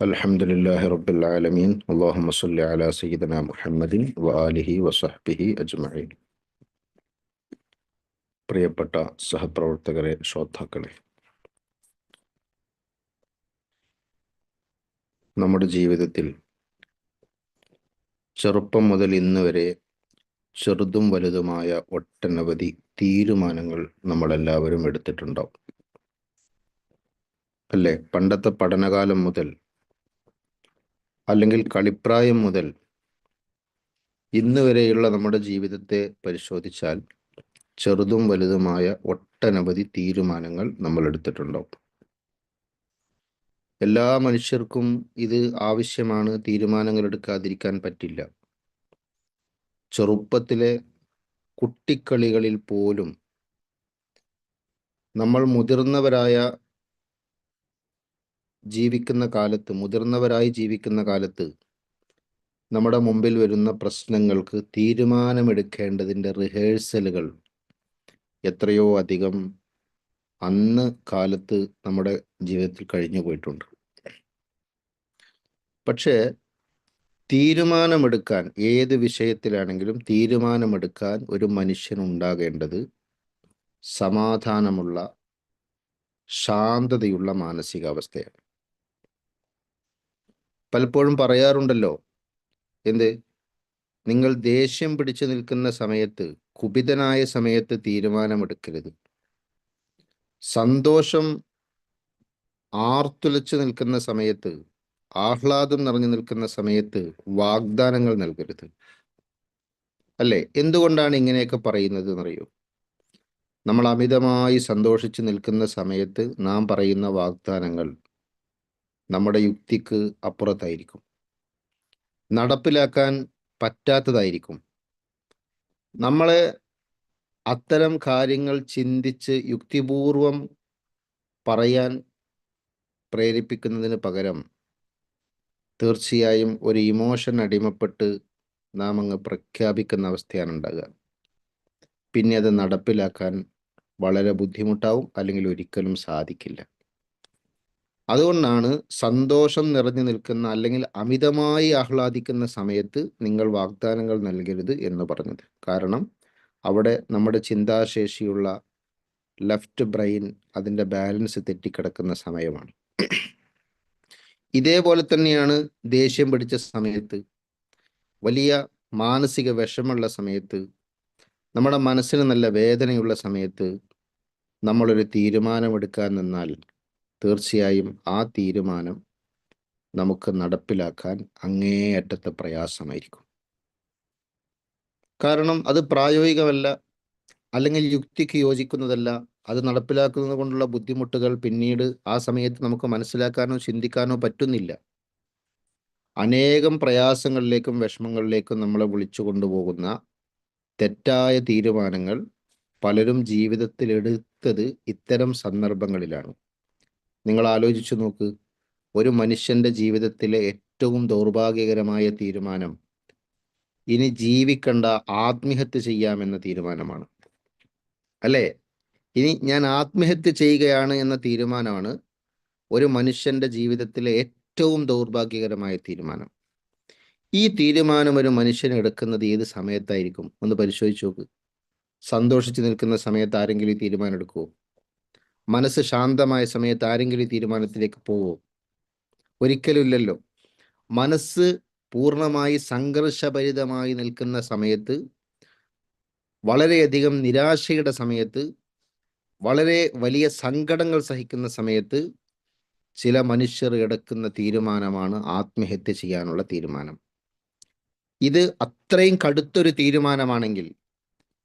الحمد لله رب العالمين اللهم صل على سيدنا محمد وآله وصحبه أجمعين പ്രിയപ്പെട്ട സഹപ്രവർത്തകരെ ശ്രോതാക്കളെ നമ്മുടെ ജീവിതത്തിൽ ചെറുപ്പം മുതൽ ഇന്ന് വരെ ചെറുതും വലുതുമായ ഒട്ടനവധി തീരുമാനങ്ങൾ നമ്മളെല്ലാവരും എടുത്തിട്ടുണ്ടാവും അല്ലേ പണ്ടത്തെ പഠനകാലം മുതൽ അല്ലെങ്കിൽ കളിപ്രായം മുതൽ ഇന്ന് വരെയുള്ള നമ്മുടെ ജീവിതത്തെ പരിശോധിച്ചാൽ ചെറുതും വലുതുമായ ഒട്ടനവധി തീരുമാനങ്ങൾ നമ്മൾ എടുത്തിട്ടുണ്ടാവും എല്ലാ മനുഷ്യർക്കും ഇത് ആവശ്യമാണ് തീരുമാനങ്ങൾ എടുക്കാതിരിക്കാൻ പറ്റില്ല. ചെറുപ്പത്തിലെ കുട്ടിക്കളികളിൽ പോലും നമ്മൾ മുതിർന്നവരായ ജീവിക്കുന്ന കാലത്ത് മുതിർന്നവരായി ജീവിക്കുന്ന കാലത്ത് നമ്മുടെ മുമ്പിൽ വരുന്ന പ്രശ്നങ്ങൾക്ക് തീരുമാനമെടുക്കേണ്ടതിന്റെ റിഹേഴ്സലുകൾ എത്രയോ അധികം അന്ന് കാലത്ത് നമ്മുടെ ജീവിതത്തിൽ കഴിഞ്ഞു പോയിട്ടുണ്ട്. പക്ഷേ തീരുമാനമെടുക്കാൻ ഏത് വിഷയത്തിലാണെങ്കിലും തീരുമാനമെടുക്കാൻ ഒരു മനുഷ്യൻ ഉണ്ടാകേണ്ടത് സമാധാനമുള്ള ശാന്തതയുള്ള മാനസികാവസ്ഥയാണ്. പലപ്പോഴും പറയാറുണ്ടല്ലോ. എന്ത്? നിങ്ങൾ ദേഷ്യം പിടിച്ചു നിൽക്കുന്ന സമയത്ത് കുപിതനായ സമയത്ത് തീരുമാനമെടുക്കരുത്. സന്തോഷം ആർത്തുലച്ചു നിൽക്കുന്ന സമയത്ത് ആഹ്ലാദം നിറഞ്ഞു നിൽക്കുന്ന സമയത്ത് വാഗ്ദാനങ്ങൾ നൽകരുത്. അല്ലേ? എന്തുകൊണ്ടാണ് ഇങ്ങനെയൊക്കെ പറയുന്നത് എന്നറിയോ? നമ്മൾ അമിതമായി സന്തോഷിച്ചു നിൽക്കുന്ന സമയത്ത് നാം പറയുന്ന വാഗ്ദാനങ്ങൾ നമ്മുടെ യുക്തിക്ക് അപ്പുറത്തായിരിക്കും. നടപ്പിലാക്കാൻ പറ്റാത്തതായിരിക്കും. നമ്മളെ അത്തരം കാര്യങ്ങൾ ചിന്തിച്ച് യുക്തിപൂർവം പറയാൻ പ്രേരിപ്പിക്കുന്നതിന് പകരം തീർച്ചയായും ഒരു ഇമോഷൻ അടിമപ്പെട്ട് നാം അങ്ങ് പ്രഖ്യാപിക്കുന്ന അവസ്ഥയാണ് ഉണ്ടാകുക. പിന്നെ അത് നടപ്പിലാക്കാൻ വളരെ ബുദ്ധിമുട്ടാവും അല്ലെങ്കിൽ ഒരിക്കലും സാധിക്കില്ല. അതുകൊണ്ടാണ് സന്തോഷം നിറഞ്ഞു നിൽക്കുന്ന അല്ലെങ്കിൽ അമിതമായി ആഹ്ലാദിക്കുന്ന സമയത്ത് നിങ്ങൾ വാഗ്ദാനങ്ങൾ നൽകരുത് എന്ന് പറഞ്ഞത്. കാരണം അവിടെ നമ്മുടെ ചിന്താശേഷിയുള്ള ലെഫ്റ്റ് ബ്രെയിൻ അതിന്റെ ബാലൻസ് തെറ്റിക്കിടക്കുന്ന സമയമാണ്. ഇതേപോലെ തന്നെയാണ് ദേഷ്യം പിടിച്ച സമയത്ത് വലിയ മാനസിക വിഷമുള്ള സമയത്ത് നമ്മുടെ മനസ്സിന് നല്ല വേദനയുള്ള സമയത്ത് നമ്മളൊരു തീരുമാനമെടുക്കാൻ നിന്നാൽ തീർച്ചയായും ആ തീരുമാനം നമുക്ക് നടപ്പിലാക്കാൻ അങ്ങേയറ്റത്തെ പ്രയാസമായിരിക്കും. കാരണം അത് പ്രായോഗികമല്ല അല്ലെങ്കിൽ യുക്തിക്ക് യോജിക്കുന്നതല്ല അത് നടപ്പിലാക്കുന്നത് കൊണ്ടുള്ള ബുദ്ധിമുട്ടുകൾ പിന്നീട് ആ സമയത്ത് നമുക്ക് മനസ്സിലാക്കാനോ ചിന്തിക്കാനോ പറ്റുന്നില്ല. അനേകം പ്രയാസങ്ങളിലേക്കും വിഷമങ്ങളിലേക്കും നമ്മളെ വിളിച്ചു കൊണ്ടുപോകുന്ന തെറ്റായ തീരുമാനങ്ങൾ പലരും ജീവിതത്തിൽ എടുത്തത് ഇത്തരം സന്ദർഭങ്ങളിലാണ്. നിങ്ങൾ ആലോചിച്ചു നോക്ക്. ഒരു മനുഷ്യന്റെ ജീവിതത്തിലെ ഏറ്റവും ദൗർഭാഗ്യകരമായ തീരുമാനം ഇനി ജീവിക്കണ്ട ആത്മഹത്യ ചെയ്യാമെന്ന തീരുമാനമാണ്. അല്ലേ? ഇനി ഞാൻ ആത്മഹത്യ ചെയ്യുകയാണ് എന്ന തീരുമാനമാണ് ഒരു മനുഷ്യന്റെ ജീവിതത്തിലെ ഏറ്റവും ദൗർഭാഗ്യകരമായ തീരുമാനം. ഈ തീരുമാനം ഒരു മനുഷ്യൻ എടുക്കുന്നത് ഏത് സമയത്തായിരിക്കും? ഒന്ന് പരിശോധിച്ച് നോക്ക്. സന്തോഷിച്ചു നിൽക്കുന്ന സമയത്ത് ആരെങ്കിലും ഈ തീരുമാനം എടുക്കുമോ മനസ്സ് ശാന്തമായ സമയത്ത് ആരെങ്കിലും തീരുമാനത്തിലേക്ക് പോവോ? ഒരിക്കലും ഇല്ലല്ലോ മനസ്സ് പൂർണമായി സംഘർഷഭരിതമായി നിൽക്കുന്ന സമയത്ത് വളരെയധികം നിരാശയുടെ സമയത്ത് വളരെ വലിയ സങ്കടങ്ങൾ സഹിക്കുന്ന സമയത്ത് ചില മനുഷ്യർ എടുക്കുന്ന തീരുമാനമാണ് ആത്മഹത്യ ചെയ്യാനുള്ള തീരുമാനം. ഇത് അത്രയും കടുത്തൊരു തീരുമാനമാണെങ്കിൽ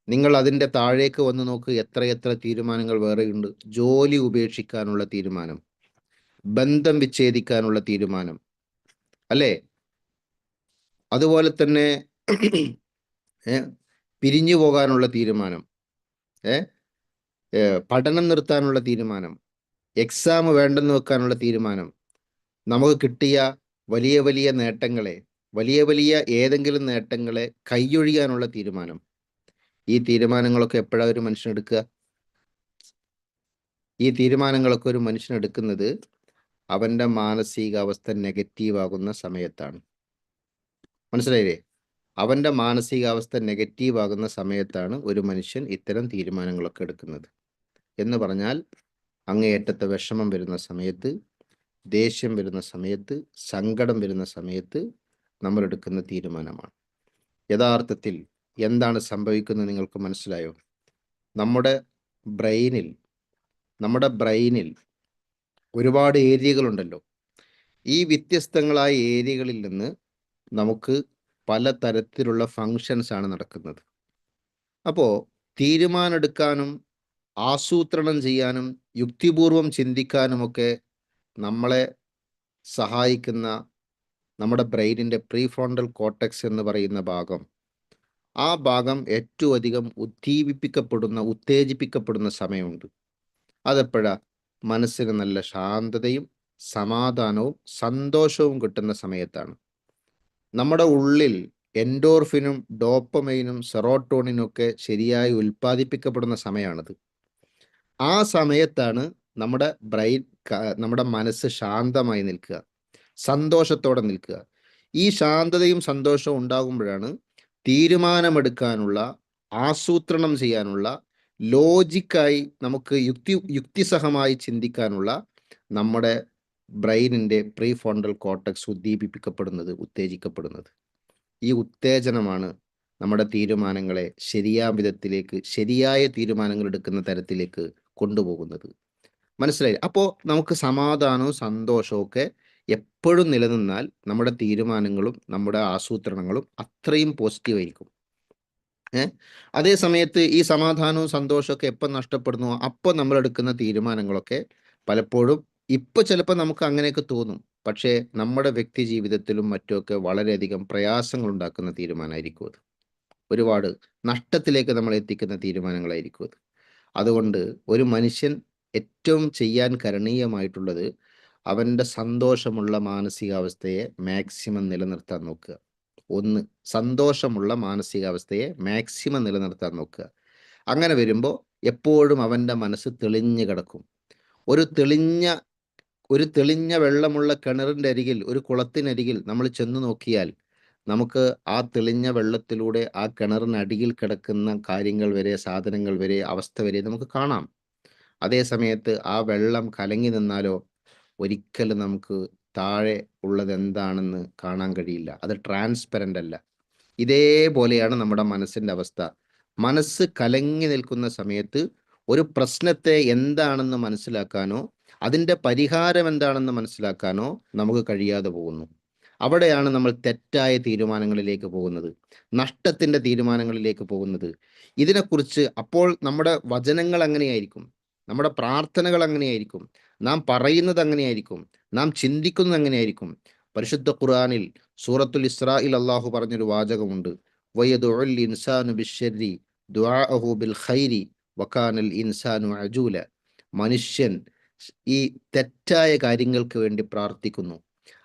നിങ്ങൾ അതിന്റെ താഴേക്ക് വന്ന് നോക്ക് എത്രയെത്ര തീരുമാനങ്ങൾ വേറെയുണ്ട് ജോലി ഉപേക്ഷിക്കാനുള്ള തീരുമാനം. ബന്ധം വിച്ഛേദിക്കാനുള്ള തീരുമാനം. അല്ലേ? അതുപോലെ തന്നെ പിരിഞ്ഞു പോകാനുള്ള തീരുമാനം. ഏ പഠനം നിർത്താനുള്ള തീരുമാനം. എക്സാം വേണ്ടെന്ന് വെക്കാനുള്ള തീരുമാനം. നമുക്ക് കിട്ടിയ വലിയ വലിയ നേട്ടങ്ങളെ വലിയ വലിയ ഏതെങ്കിലും നേട്ടങ്ങളെ കൈയൊഴിയാനുള്ള തീരുമാനം. ഈ തീരുമാനങ്ങളൊക്കെ എപ്പോഴാണ് ഒരു മനുഷ്യൻ എടുക്കുക? ഈ തീരുമാനങ്ങളൊക്കെ ഒരു മനുഷ്യൻ എടുക്കുന്നത് അവന്റെ മാനസികാവസ്ഥ നെഗറ്റീവ് ആകുന്ന സമയത്താണ്. മനസ്സിലായില്ലേ? അവന്റെ മാനസികാവസ്ഥ നെഗറ്റീവ് ആകുന്ന സമയത്താണ് ഒരു മനുഷ്യൻ ഇത്തരം തീരുമാനങ്ങളൊക്കെ എടുക്കുന്നത്. എന്ന് പറഞ്ഞാൽ അങ്ങേയറ്റത്തെ വിഷമം വരുന്ന സമയത്ത് ദേഷ്യം വരുന്ന സമയത്ത് സങ്കടം വരുന്ന സമയത്ത് നമ്മൾ എടുക്കുന്ന തീരുമാനമാണ്. യഥാർത്ഥത്തിൽ എന്താണ് സംഭവിക്കുന്നത് നിങ്ങൾക്ക് മനസ്സിലായോ? നമ്മുടെ ബ്രെയിനിൽ നമ്മുടെ ബ്രെയിനിൽ ഒരുപാട് ഏരിയകളുണ്ടല്ലോ. ഈ വ്യത്യസ്തങ്ങളായ ഏരിയകളിൽ നിന്ന് നമുക്ക് പല തരത്തിലുള്ള ഫങ്ഷൻസ് ആണ് നടക്കുന്നത്. അപ്പോൾ തീരുമാനമെടുക്കാനും ആസൂത്രണം ചെയ്യാനും യുക്തിപൂർവം ചിന്തിക്കാനുമൊക്കെ നമ്മളെ സഹായിക്കുന്ന നമ്മുടെ ബ്രെയിനിന്റെ പ്രീ ഫ്രോണ്ടൽ കോട്ടക്സ് എന്ന് പറയുന്ന ഭാഗം ആ ഭാഗം ഏറ്റവും അധികം ഉദ്ദീപിപ്പിക്കപ്പെടുന്ന ഉത്തേജിപ്പിക്കപ്പെടുന്ന സമയമുണ്ട്. അതെപ്പോഴാ? മനസ്സിന് നല്ല ശാന്തതയും സമാധാനവും സന്തോഷവും കിട്ടുന്ന സമയത്താണ്. നമ്മുടെ ഉള്ളിൽ എൻഡോർഫിനും ഡോപ്പമൈനും സെറോട്ടോണിനും ഒക്കെ ശരിയായി ഉൽപ്പാദിപ്പിക്കപ്പെടുന്ന സമയമാണിത്. ആ സമയത്താണ് നമ്മുടെ ബ്രെയിൻ നമ്മുടെ മനസ്സ് ശാന്തമായി നിൽക്കുക. സന്തോഷത്തോടെ നിൽക്കുക. ഈ ശാന്തതയും സന്തോഷവും ഉണ്ടാകുമ്പോഴാണ് തീരുമാനമെടുക്കാനുള്ള ആസൂത്രണം ചെയ്യാനുള്ള ലോജിക്കായി നമുക്ക് യുക്തി യുക്തിസഹമായി ചിന്തിക്കാനുള്ള നമ്മുടെ ബ്രെയിനിന്റെ പ്രീ ഫോണ്ടൽ കോട്ടക്സ് ഉദ്ദീപിപ്പിക്കപ്പെടുന്നത് ഉത്തേജിക്കപ്പെടുന്നത്. ഈ ഉത്തേജനമാണ് നമ്മുടെ തീരുമാനങ്ങളെ ശരിയായ വിധത്തിലേക്ക് ശരിയായ തീരുമാനങ്ങൾ എടുക്കുന്ന തരത്തിലേക്ക് കൊണ്ടുപോകുന്നത്. മനസ്സിലായി അപ്പോൾ നമുക്ക് സമാധാനവും സന്തോഷവും ഒക്കെ എപ്പോഴും നിലനിന്നാൽ നമ്മുടെ തീരുമാനങ്ങളും നമ്മുടെ ആസൂത്രണങ്ങളും അത്രയും പോസിറ്റീവ് ആയിരിക്കും. ഏഹ് അതേ സമയത്ത് ഈ സമാധാനവും സന്തോഷമൊക്കെ എപ്പം നഷ്ടപ്പെടുന്നു അപ്പോൾ നമ്മൾ എടുക്കുന്ന തീരുമാനങ്ങളൊക്കെ പലപ്പോഴും ഇപ്പൊ ചിലപ്പോൾ നമുക്ക് അങ്ങനെയൊക്കെ തോന്നും. പക്ഷേ നമ്മുടെ വ്യക്തി ജീവിതത്തിലും മറ്റുമൊക്കെ വളരെയധികം പ്രയാസങ്ങൾ ഉണ്ടാക്കുന്ന തീരുമാനമായിരിക്കും അത്. ഒരുപാട് നഷ്ടത്തിലേക്ക് നമ്മൾ എത്തിക്കുന്ന തീരുമാനങ്ങളായിരിക്കും അത്. അതുകൊണ്ട് ഒരു മനുഷ്യൻ ഏറ്റവും ചെയ്യാൻ കരണീയമായിട്ടുള്ളത് അവന്റെ സന്തോഷമുള്ള മാനസികാവസ്ഥയെ മാക്സിമം നിലനിർത്താൻ നോക്കുക. ഒന്ന് സന്തോഷമുള്ള മാനസികാവസ്ഥയെ മാക്സിമം നിലനിർത്താൻ നോക്കുക. അങ്ങനെ വരുമ്പോൾ എപ്പോഴും അവന്റെ മനസ്സ് തെളിഞ്ഞു കിടക്കും. ഒരു തെളിഞ്ഞ ഒരു തെളിഞ്ഞ വെള്ളമുള്ള കിണറിന്റെ അരികിൽ ഒരു കുളത്തിനരികിൽ നമ്മൾ ചെന്ന് നോക്കിയാൽ നമുക്ക് ആ തെളിഞ്ഞ വെള്ളത്തിലൂടെ ആ കിണറിനടിയിൽ കിടക്കുന്ന കാര്യങ്ങൾ വരെ സാധനങ്ങൾ വരെ അവസ്ഥ വരെ നമുക്ക് കാണാം. അതേ സമയത്ത് ആ വെള്ളം കലങ്ങി നിന്നാലോ ഒരിക്കലും നമുക്ക് താഴെ ഉള്ളത് എന്താണെന്ന് കാണാൻ കഴിയില്ല. അത് ട്രാൻസ്പെറന്റ് അല്ല. ഇതേപോലെയാണ് നമ്മുടെ മനസ്സിന്റെ അവസ്ഥ. മനസ്സ് കലങ്ങി നിൽക്കുന്ന സമയത്ത് ഒരു പ്രശ്നത്തെ എന്താണെന്ന് മനസ്സിലാക്കാനോ അതിന്റെ പരിഹാരം എന്താണെന്ന് മനസ്സിലാക്കാനോ നമുക്ക് കഴിയാതെ പോകുന്നു. അവിടെയാണ് നമ്മൾ തെറ്റായ തീരുമാനങ്ങളിലേക്ക് പോകുന്നത്. നഷ്ടത്തിന്റെ തീരുമാനങ്ങളിലേക്ക് പോകുന്നത്. ഇതിനെക്കുറിച്ച് അപ്പോൾ നമ്മുടെ വചനങ്ങൾ അങ്ങനെയായിരിക്കും. നമ്മുടെ പ്രാർത്ഥനകൾ അങ്ങനെയായിരിക്കും. നാം പറയുന്നത് അങ്ങനെയായിരിക്കും. നാം ചിന്തിക്കുന്നത് അങ്ങനെയായിരിക്കും. പരിശുദ്ധ ഖുർആനിൽ സൂറത്തുൽ ഇസ്രായിൽ അള്ളാഹു പറഞ്ഞൊരു വാചകമുണ്ട്. ഇൻസാനു ബിൽ ഖൈരി ഇൻസാനു അജൂല. മനുഷ്യൻ ഈ തെറ്റായ കാര്യങ്ങൾക്ക് വേണ്ടി പ്രാർത്ഥിക്കുന്നു.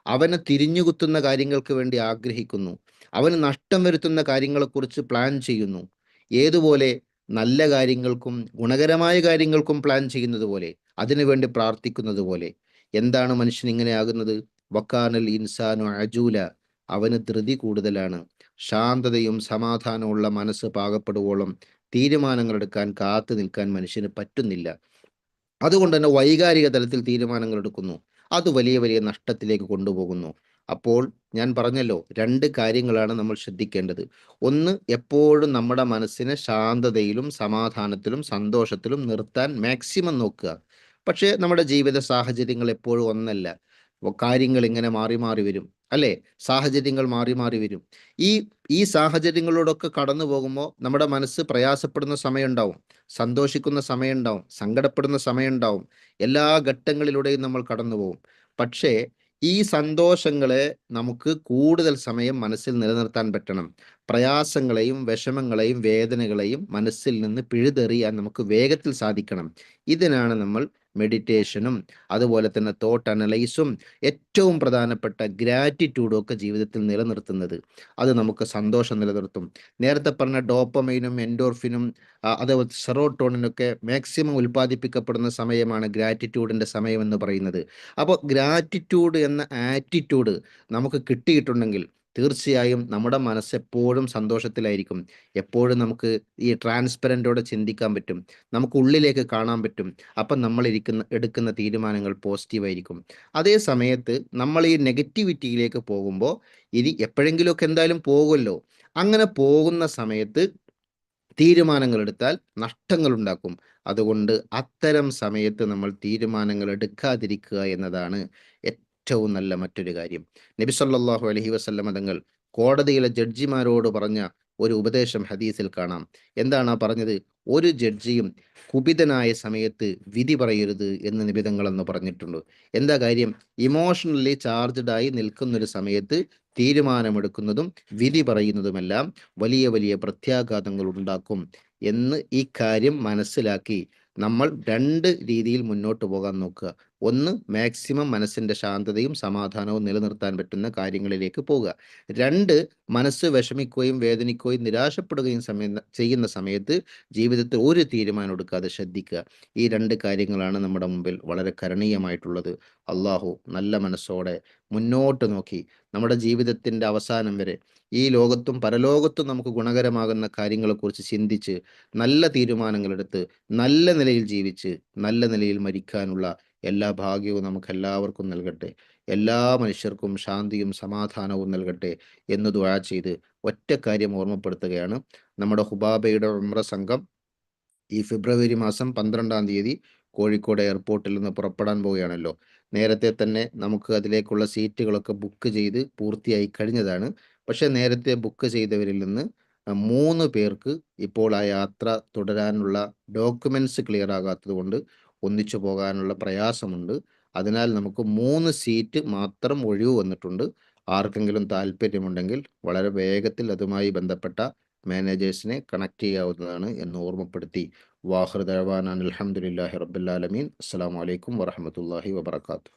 അവനെ തിരിഞ്ഞുകുത്തുന്ന കാര്യങ്ങൾക്ക് വേണ്ടി ആഗ്രഹിക്കുന്നു. അവന് നഷ്ടം വരുത്തുന്ന കാര്യങ്ങളെക്കുറിച്ച് പ്ലാൻ ചെയ്യുന്നു. ഏതുപോലെ നല്ല കാര്യങ്ങൾക്കും ഗുണകരമായ കാര്യങ്ങൾക്കും പ്ലാൻ ചെയ്യുന്നത് പോലെ അതിനുവേണ്ടി പ്രാർത്ഥിക്കുന്നത് പോലെ എന്താണ് മനുഷ്യൻ ഇങ്ങനെ ആകുന്നത്? വക്കാനൽ ഇൻസാനു അജൂല. അവന് ധൃതി കൂടുതലാണ്. ശാന്തതയും സമാധാനമുള്ള മനസ്സ് പാകപ്പെടുവോളം തീരുമാനങ്ങൾ എടുക്കാൻ കാത്തു നിൽക്കാൻ മനുഷ്യന് പറ്റുന്നില്ല. അതുകൊണ്ട് തന്നെ വൈകാരിക തലത്തിൽ തീരുമാനങ്ങൾ എടുക്കുന്നു. അത് വലിയ വലിയ നഷ്ടത്തിലേക്ക് കൊണ്ടുപോകുന്നു. അപ്പോൾ ഞാൻ പറഞ്ഞല്ലോ രണ്ട് കാര്യങ്ങളാണ് നമ്മൾ ശ്രദ്ധിക്കേണ്ടത്. ഒന്ന് എപ്പോഴും നമ്മുടെ മനസ്സിനെ ശാന്തതയിലും സമാധാനത്തിലും സന്തോഷത്തിലും നിർത്താൻ മാക്സിമം നോക്കുക. പക്ഷേ നമ്മുടെ ജീവിത സാഹചര്യങ്ങൾ എപ്പോഴും ഒന്നല്ല. കാര്യങ്ങൾ ഇങ്ങനെ മാറി മാറി വരും അല്ലേ? സാഹചര്യങ്ങൾ മാറി മാറി വരും. ഈ ഈ സാഹചര്യങ്ങളോടൊക്കെ കടന്നു പോകുമ്പോൾ നമ്മുടെ മനസ്സ് പ്രയാസപ്പെടുന്ന സമയമുണ്ടാവും സന്തോഷിക്കുന്ന സമയമുണ്ടാവും സങ്കടപ്പെടുന്ന സമയമുണ്ടാവും. എല്ലാ ഘട്ടങ്ങളിലൂടെയും നമ്മൾ കടന്നു പോകും. പക്ഷേ ഈ സന്തോഷങ്ങളെ നമുക്ക് കൂടുതൽ സമയം മനസ്സിൽ നിലനിർത്താൻ പറ്റണം. പ്രയാസങ്ങളെയും വിഷമങ്ങളെയും വേദനകളെയും മനസ്സിൽ നിന്ന് പിഴുതെറിയാൻ നമുക്ക് വേഗത്തിൽ സാധിക്കണം. ഇതിനാണ് നമ്മൾ മെഡിറ്റേഷനും അതുപോലെ തന്നെ തോട്ട് അനലൈസും ഏറ്റവും പ്രധാനപ്പെട്ട ഗ്രാറ്റിറ്റ്യൂഡും ഒക്കെ ജീവിതത്തിൽ നിലനിർത്തുന്നത്. അത് നമുക്ക് സന്തോഷം നിലനിർത്തും. നേരത്തെ പറഞ്ഞ ഡോപ്പമൈനും എൻഡോർഫിനും അതേപോലെ സെറോട്ടോണിനൊക്കെ മാക്സിമം ഉൽപ്പാദിപ്പിക്കപ്പെടുന്ന സമയമാണ് ഗ്രാറ്റിറ്റ്യൂഡിന്റെ സമയം എന്ന് പറയുന്നത്. അപ്പോൾ ഗ്രാറ്റിറ്റ്യൂഡ് എന്ന ആറ്റിറ്റ്യൂഡ് നമുക്ക് കിട്ടിയിട്ടുണ്ടെങ്കിൽ തീർച്ചയായും നമ്മുടെ മനസ്സ് എപ്പോഴും സന്തോഷത്തിലായിരിക്കും. എപ്പോഴും നമുക്ക് ഈ ട്രാൻസ്പെറന്റോടെ ചിന്തിക്കാൻ പറ്റും. നമുക്ക് ഉള്ളിലേക്ക് കാണാൻ പറ്റും. അപ്പം നമ്മൾ ഇരിക്കുന്ന എടുക്കുന്ന തീരുമാനങ്ങൾ പോസിറ്റീവായിരിക്കും അതേ സമയത്ത് നമ്മൾ ഈ നെഗറ്റിവിറ്റിയിലേക്ക് പോകുമ്പോൾ ഇനി എപ്പോഴെങ്കിലുമൊക്കെ എന്തായാലും പോകുമല്ലോ. അങ്ങനെ പോകുന്ന സമയത്ത് തീരുമാനങ്ങൾ എടുത്താൽ നഷ്ടങ്ങൾ ഉണ്ടാക്കും. അതുകൊണ്ട് അത്തരം സമയത്ത് നമ്മൾ തീരുമാനങ്ങൾ എടുക്കാതിരിക്കുക എന്നതാണ് ഏറ്റവും നല്ല മറ്റൊരു കാര്യം. നബി സല്ലാഹു അലഹി വസല്ലമ തങ്ങൾ കോടതിയിലെ ജഡ്ജിമാരോട് പറഞ്ഞ ഒരു ഉപദേശം ഹദീസിൽ കാണാം. എന്താണ് ആ പറഞ്ഞത്? ഒരു ജഡ്ജിയും കുപിതനായ സമയത്ത് വിധി പറയരുത് എന്ന് നിബിതങ്ങൾ എന്ന് പറഞ്ഞിട്ടുണ്ട്. എന്താ കാര്യം? ഇമോഷണലി ചാർജ്ഡ് ആയി നിൽക്കുന്നൊരു സമയത്ത് തീരുമാനമെടുക്കുന്നതും വിധി പറയുന്നതുമെല്ലാം വലിയ വലിയ പ്രത്യാഘാതങ്ങൾ ഉണ്ടാക്കും എന്ന് ഈ കാര്യം മനസ്സിലാക്കി നമ്മൾ രണ്ട് രീതിയിൽ മുന്നോട്ട് പോകാൻ നോക്കുക. ഒന്ന് മാക്സിമം മനസ്സിന്റെ ശാന്തതയും സമാധാനവും നിലനിർത്താൻ പറ്റുന്ന കാര്യങ്ങളിലേക്ക് പോവുക. രണ്ട് മനസ്സ് വിഷമിക്കുകയും വേദനിക്കുകയും നിരാശപ്പെടുകയും സമയ ചെയ്യുന്ന സമയത്ത് ജീവിതത്തിൽ ഒരു തീരുമാനം എടുക്കാതെ ശ്രദ്ധിക്കുക. ഈ രണ്ട് കാര്യങ്ങളാണ് നമ്മുടെ മുമ്പിൽ വളരെ കരണീയമായിട്ടുള്ളത്. അള്ളാഹു നല്ല മനസ്സോടെ മുന്നോട്ട് നോക്കി. നമ്മുടെ ജീവിതത്തിന്റെ അവസാനം വരെ ഈ ലോകത്തും പരലോകത്തും നമുക്ക് ഗുണകരമാകുന്ന കാര്യങ്ങളെക്കുറിച്ച് ചിന്തിച്ച് നല്ല തീരുമാനങ്ങളെടുത്ത് നല്ല നിലയിൽ ജീവിച്ച് നല്ല നിലയിൽ മരിക്കാനുള്ള എല്ലാ ഭാഗ്യവും നമുക്ക് എല്ലാവർക്കും നൽകട്ടെ. എല്ലാ മനുഷ്യർക്കും ശാന്തിയും സമാധാനവും നൽകട്ടെ എന്ന് ദുആ ചെയ്ത് ഒറ്റ കാര്യം ഓർമ്മപ്പെടുത്തുകയാണ്. നമ്മുടെ ഹുബാബയുടെ ഉമ്ര സംഘം ഈ ഫെബ്രുവരി മാസം പന്ത്രണ്ടാം തീയതി കോഴിക്കോട് എയർപോർട്ടിൽ നിന്ന് പുറപ്പെടാൻ പോവുകയാണല്ലോ. നേരത്തെ തന്നെ നമുക്ക് അതിലേക്കുള്ള സീറ്റുകളൊക്കെ ബുക്ക് ചെയ്ത് പൂർത്തിയായി കഴിഞ്ഞതാണ്. പക്ഷേ നേരത്തെ ബുക്ക് ചെയ്തവരിൽ നിന്ന് മൂന്ന് പേർക്ക് ഇപ്പോൾ ആ യാത്ര തുടരാനുള്ള ഡോക്യുമെന്റ്സ് ക്ലിയർ ആകാത്തത് കൊണ്ട് ഒന്നിച്ചു പോകാനുള്ള പ്രയാസമുണ്ട്. അതിനാൽ നമുക്ക് മൂന്ന് സീറ്റ് മാത്രം ഒഴിവ് വന്നിട്ടുണ്ട്. ആർക്കെങ്കിലും താല്പര്യമുണ്ടെങ്കിൽ വളരെ വേഗത്തിൽ അതുമായി ബന്ധപ്പെട്ട മാനേജേഴ്സിനെ കണക്ട് ചെയ്യാവുന്നതാണ് എന്ന് ഓർമ്മപ്പെടുത്തി വാഹൃദാൻ അലഹമുല്ലാഹി റബ്ബുലാലമീൻ അസ്സാം വലൈക്കും വാഹമത്തല്ലാഹി വബർക്കാത്തു